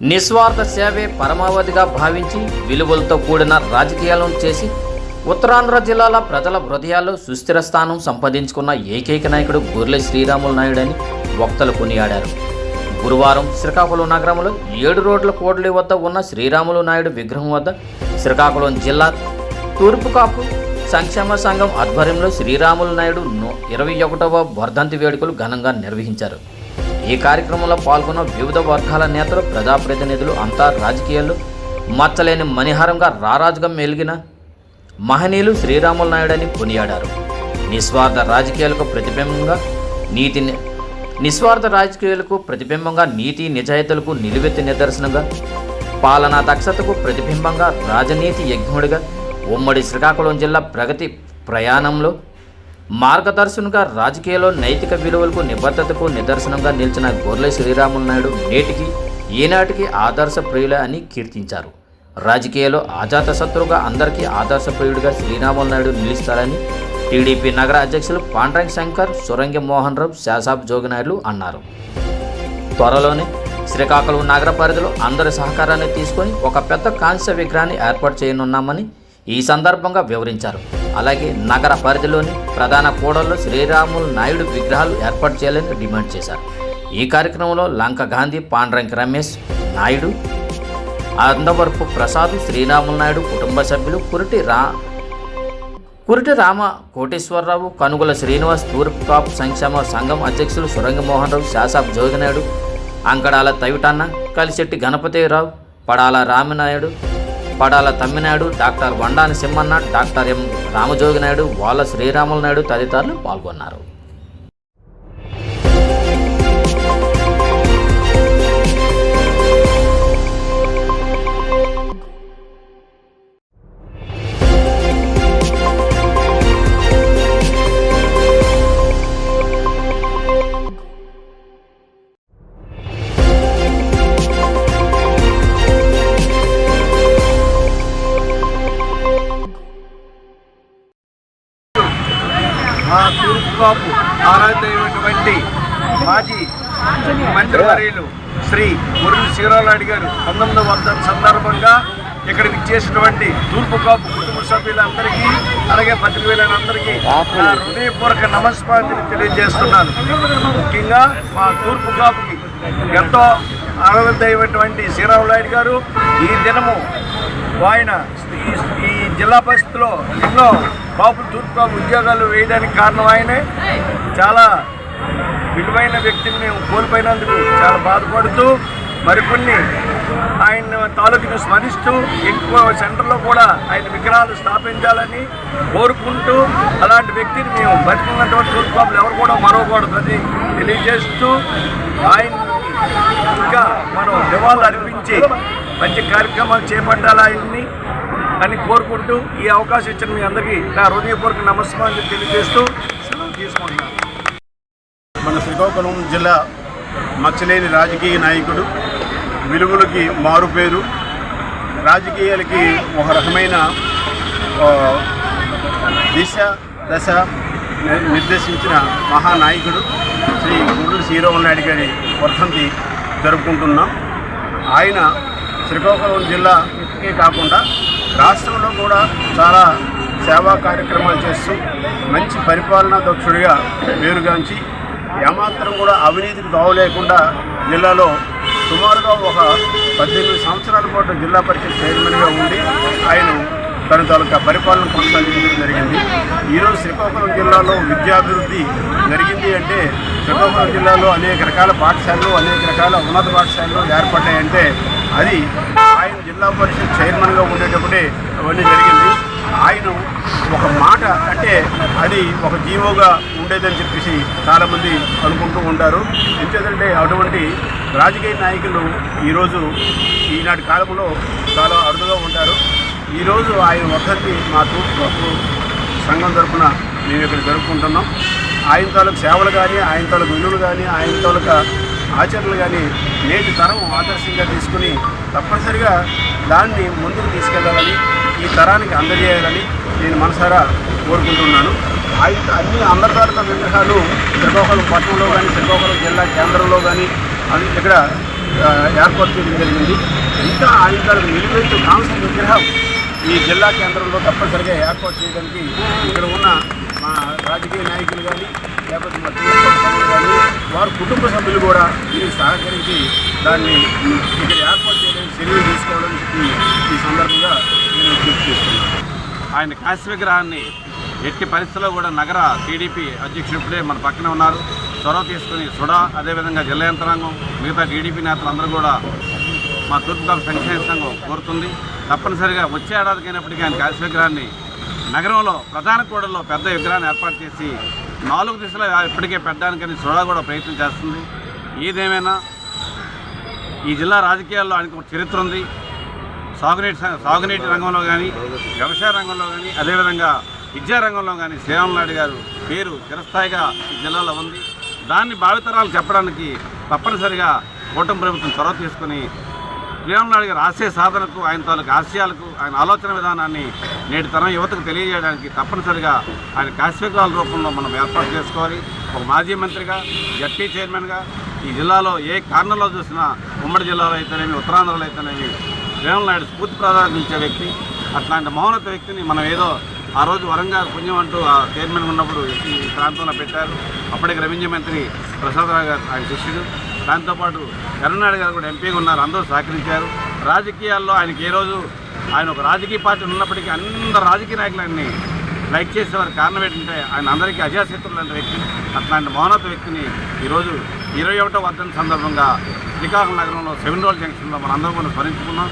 నిస్వార్థ సేవే పరమావధిగా భావించి విలువలతో కూడిన రాజకీయాలను చేసి ఉత్తరాంధ్ర జిల్లాల ప్రజల హృదయాల్లో సుస్థిర స్థానం సంపాదించుకున్న ఏకైక నాయకుడు గుర్లె శ్రీరాములు నాయుడు అని వక్తలు కొనియాడారు. గురువారం శ్రీకాకుళం నగరంలో ఏడు రోడ్ల కోడలి వద్ద ఉన్న శ్రీరాములు నాయుడు విగ్రహం వద్ద శ్రీకాకుళం జిల్లా తూర్పు కాపు సంక్షేమ సంఘం ఆధ్వర్యంలో శ్రీరాములు నాయుడు ఇరవై ఒకటవ వర్ధంతి వేడుకలు ఘనంగా నిర్వహించారు. ఈ కార్యక్రమంలో పాల్గొన్న వివిధ వర్గాల నేతలు ప్రజాప్రతినిధులు అంతా రాజకీయాలు మచ్చలేని మణిహారంగా రారాజుగా మెలిగిన మహనీయులు శ్రీరాములు నాయుడని కొనియాడారు. నిస్వార్థ రాజకీయాలకు ప్రతిబింబంగా నీతి నిస్వార్థ రాజకీయాలకు ప్రతిబింబంగా నీతి నిజాయితీలకు నిలువెత్తి నిదర్శనంగా పాలనా దక్షతకు ప్రతిబింబంగా రాజనీతి యజ్ఞుడిగా ఉమ్మడి శ్రీకాకుళం జిల్లా ప్రగతి ప్రయాణంలో మార్గదర్శనుగా రాజకీయాల్లో నైతిక విలువలకు నిబద్ధతకు నిదర్శనంగా నిలిచిన గొర్రె శ్రీరాములు నాయుడు నేటికి ఈనాటికి ఆదర్శ ప్రియుల అని కీర్తించారు. రాజకీయాల్లో ఆజాత శత్రువుగా అందరికీ ఆదర్శప్రియుడిగా శ్రీరాములు నాయుడు నిలుస్తారని టీడీపీ నగర అధ్యక్షులు పాండ్రంగ్ శంకర్ సురంగి మోహన్ రావు శాసాబ్ జోగినాయుడు అన్నారు. త్వరలోనే శ్రీకాకుళం నగర పరిధిలో అందరి సహకారాన్ని తీసుకొని ఒక పెద్ద కాంస్య విగ్రహాన్ని ఏర్పాటు చేయనున్నామని ఈ సందర్భంగా వివరించారు. అలాగే నగర పరిధిలోని ప్రధాన కూడల్లో శ్రీరాములు నాయుడు విగ్రహాలు ఏర్పాటు చేయాలని డిమాండ్ చేశారు. ఈ కార్యక్రమంలో లంక గాంధీ పాండ్రంకి రమేష్ నాయుడు అందవరపు ప్రసాద్ శ్రీరాములు నాయుడు కుటుంబ సభ్యులు కురిటి రా కురిటి రామ కోటేశ్వరరావు కనుగొల శ్రీనివాస్ తూర్పు కాపు సంక్షేమ సంఘం అధ్యక్షులు Surangamohan Rao శాసాబ్ Joginaidu Ankadala Tavitanna Kalisetti Ganapathirao Padala Raminaidu Padala Tamminaidu doctor Vandani Simhanna doctor M Ramajoginaidu వాళ్ళ శ్రీరాములు నాయుడు తదితరులు పాల్గొన్నారు. మా తూర్పుకాపు ఆరాధ్యమైనటువంటి మాజీ మంత్రివర్యులు శ్రీ మురళి శివరాలాడి గారు పంతొమ్మిది వందల సందర్భంగా ఇక్కడికి చేసినటువంటి తూర్పుకాపు కుటుంబ సభ్యులందరికీ అలాగే పత్రికలందరికీ నా హృదయపూర్వక నమస్కారాన్ని తెలియజేస్తున్నాను. ముఖ్యంగా మా తూర్పుకాపుకి ఎంతో ఆనందమైనటువంటి శ్రీరాములు నాయుడు గారు ఈ దినము ఆయన ఈ- ఈ జిల్లా పరిస్థితిలో ఎన్నో కాపులు తూర్పు ఉద్యోగాలు వేయడానికి కారణం ఆయనే. చాలా విలువైన వ్యక్తిని మేము కోల్పోయినందుకు చాలా బాధపడుతూ మరికొన్ని ఆయన తాలూకును స్మరిస్తూ ఎక్కువ సెంటర్లో కూడా ఆయన విగ్రహాలు స్థాపించాలని కోరుకుంటూ అలాంటి వ్యక్తిని మేము బతికున్నటువంటి తూర్పు ఎవరు కూడా మరవకూడదని తెలియజేస్తూ ఆయన ఇంకా మనం నివాళులు అర్పించి మంచి కార్యక్రమాలు చేపట్టాలని అని కోరుకుంటూ ఈ అవకాశం ఇచ్చిన మీ అందరికీ నా హృదయపూర్వక నమస్కారం తెలియజేస్తూ సెలవు తీసుకుంటున్నాను. మన శ్రీకాకుళం జిల్లా మచ్చలేని రాజకీయ నాయకుడు విలువలకి మారుపేరు రాజకీయాలకి ఒక రకమైన దిశ దశ నిర్దేశించిన మహానాయకుడు శ్రీ గుండూరు శ్రీరాములు నాయుడు గారి వర్ధంతి జరుపుకుంటున్నాం. ఆయన శ్రీకాకుళం జిల్లాకే కాకుండా రాష్ట్రంలో కూడా చాలా సేవా కార్యక్రమాలు చేస్తూ మంచి పరిపాలనా దక్షుడిగా పేరుగాంచి ఏమాత్రం కూడా అవినీతికి తావు లేకుండా జిల్లాలో సుమారుగా ఒక పద్దెనిమిది సంవత్సరాల పాటు జిల్లా పరిషత్ చైర్మన్గా ఉండి ఆయన తన తాలూకా పరిపాలన కొనసాగించడం జరిగింది. ఈరోజు శ్రీకాకుళం జిల్లాలో విద్యాభివృద్ధి జరిగింది అంటే శ్రీకాకుళం జిల్లాలో అనేక రకాల పాఠశాలలు అనేక రకాల ఉన్నత పాఠశాలలు ఏర్పడ్డాయంటే అది ఆయన జిల్లా పరిషత్ చైర్మన్గా ఉండేటప్పుడే అవన్నీ జరిగింది. ఆయన ఒక మాట అంటే అది ఒక జీవోగా ఉండేదని చెప్పేసి చాలామంది అనుకుంటూ ఉంటారు. ఎందుకంటే అటువంటి రాజకీయ నాయకులు ఈరోజు ఈనాటి కాలంలో చాలా అరుదుగా ఉంటారు. ఈరోజు ఆయన ఒకరికి మా తూర్పు సంఘం తరఫున మేము ఇక్కడ జరుపుకుంటున్నాం. ఆయన తాలూకు సేవలు కానీ ఆయన తాలూకు విలువలు కానీ ఆయన తాలూకు ఆచరణలు కానీ నేటి తరం ఆదర్శంగా తీసుకుని తప్పనిసరిగా దాన్ని ముందుకు తీసుకెళ్ళాలని ఈ తరానికి అందజేయాలని నేను మనసారా కోరుకుంటున్నాను. ఆయన అన్ని అందరితాలక విగ్రహాలు శ్రీకాకుళం పట్టణంలో కానీ శ్రీకాకుళం జిల్లా కేంద్రంలో కానీ అది ఇక్కడ ఏర్పాటు చేయడం జరిగింది. ఇంకా ఆయన తాలూకు నిలువెత్తు కాంస్య విగ్రహం ఈ జిల్లా కేంద్రంలో తప్పనిసరిగా ఏర్పాటు చేయడానికి ఇక్కడ ఉన్న మా రాజకీయ నాయకులు కానీ లేకపోతే మా సభ్యులు కానీ వారి కుటుంబ సభ్యులు కూడా దీనికి సహకరించి దాన్ని ఇక్కడ ఏర్పాటు చేయడానికి చర్యలు తీసుకోవడానికి ఈ సందర్భంగా నేను విజ్ఞప్తి చేస్తున్నాను. ఆయన కాశీ విగ్రహాన్ని ఎట్టి పరిస్థితుల్లో కూడా నగర టీడీపీ అధ్యక్షుడిప్పుడే మన పక్కన ఉన్నారు. చొరవ తీసుకుని సుడా అదేవిధంగా జిల్లా యంత్రాంగం మిగతా టీడీపీ నేతలు అందరూ కూడా మా తూర్పుగోదావరి సంక్షేమ సంఘం కోరుతుంది. తప్పనిసరిగా వచ్చే ఏడాదికైనప్పటికీ ఆయన కాశీ విగ్రహాన్ని నగరంలో ప్రధాన కూడల్లో పెద్ద విగ్రహాన్ని ఏర్పాటు చేసి నాలుగు దిశలో ఇప్పటికే పెట్టడానికని సుడా కూడా ప్రయత్నం చేస్తుంది. ఏదేమైనా ఈ జిల్లా రాజకీయాల్లో ఆయనకు ఒక చరిత్ర ఉంది. సాగునీటి సాగునీటి రంగంలో కానీ వ్యవసాయ రంగంలో కానీ అదేవిధంగా విద్యా రంగంలో కానీ శ్రీరామనాయుడు గారు పేరు చిరస్థాయిగా ఈ జిల్లాలో ఉంది. దాన్ని భావితరాలు చెప్పడానికి తప్పనిసరిగా కూటమి ప్రభుత్వం చొరవ తీసుకుని శ్రీరామ్ నాయుడు గారు ఆశయ సాధనకు ఆయన తాలూకు ఆశయాలకు ఆయన ఆలోచన విధానాన్ని నేటి తరం యువతకు తెలియజేయడానికి తప్పనిసరిగా ఆయన కాశ్మీరాల రూపంలో మనం ఏర్పాటు చేసుకోవాలి. ఒక మాజీ మంత్రిగా జడ్పీ చైర్మన్గా ఈ జిల్లాలో ఏ కారణంలో చూసినా ఉమ్మడి జిల్లాలో అయితేనేమి ఉత్తరాంధ్రలో అయితేనేమి శ్రీరామ్ నాయుడు స్ఫూర్తి ప్రాధాన్యత వ్యక్తి అట్లాంటి మౌనత వ్యక్తిని మనం ఏదో ఆ రోజు వరంగల్ పుణ్యం అంటూ ఆ చైర్మన్ ఉన్నప్పుడు ఈ ప్రాంతంలో పెట్టారు. అప్పటికి రెవెన్యూ మంత్రి ప్రసాదరావు గారు ఆయన శిష్యుడు. దాంతోపాటు కరుణాడు గారు కూడా ఎంపీగా ఉన్నారు. అందరూ సహకరించారు. రాజకీయాల్లో ఆయనకి ఏ రోజు ఆయన ఒక రాజకీయ పార్టీ ఉన్నప్పటికీ అందరు రాజకీయ నాయకులన్నీ లైక్ చేసేవారు. కారణం ఏంటంటే ఆయన అందరికీ అజాశత్రులు లాంటి వ్యక్తి అట్లాంటి మౌనత వ్యక్తిని ఈరోజు ఇరవై ఒకటో వర్ధన సందర్భంగా శ్రీకాకుళం నగరంలో సెవెన్ రోల్ జంక్షన్లో మనందరం కూడా స్మరించుకున్నాం.